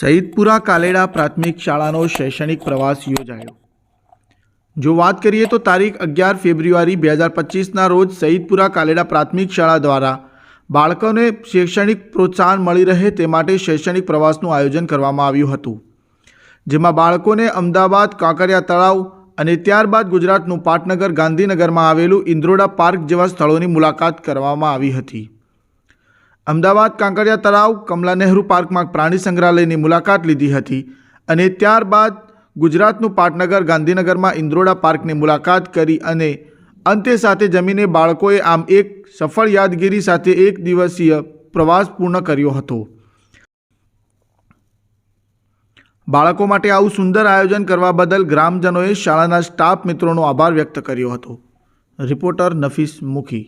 સઈદપુરા કાલેડા પ્રાથમિક શાળાનો શૈક્ષણિક પ્રવાસ યોજાયો. જો વાત કરીએ તો તારીખ અગિયાર ફેબ્રુઆરી બે હજાર પચીસના રોજ સઈદપુરા કાલેડા પ્રાથમિક શાળા દ્વારા બાળકોને શૈક્ષણિક પ્રોત્સાહન મળી રહે તે માટે શૈક્ષણિક પ્રવાસનું આયોજન કરવામાં આવ્યું હતું. જેમાં બાળકોને અમદાવાદ, કાંકરિયા તળાવ અને ત્યારબાદ ગુજરાતનું પાટનગર, ગાંધીનગરમાં આવેલું ઇન્દ્રોડા પાર્ક જેવા સ્થળોની મુલાકાત કરવામાં આવી હતી. અમદાવાદ કાંકરિયા તળાવ કમલા નહેરુ પાર્કમાં પ્રાણી સંગ્રહાલયની મુલાકાત લીધી હતી અને ત્યારબાદ ગુજરાતનું પાટનગર ગાંધીનગરમાં ઇન્દ્રોડા પાર્કની મુલાકાત કરી અને અંતે સાથે જમીને બાળકોએ આમ એક સફળ યાદગીરી સાથે એક દિવસીય પ્રવાસ પૂર્ણ કર્યો હતો. બાળકો માટે આવું સુંદર આયોજન કરવા બદલ ગ્રામજનોએ શાળાના સ્ટાફ મિત્રોનો આભાર વ્યક્ત કર્યો હતો. રિપોર્ટર નફીસ મુખી.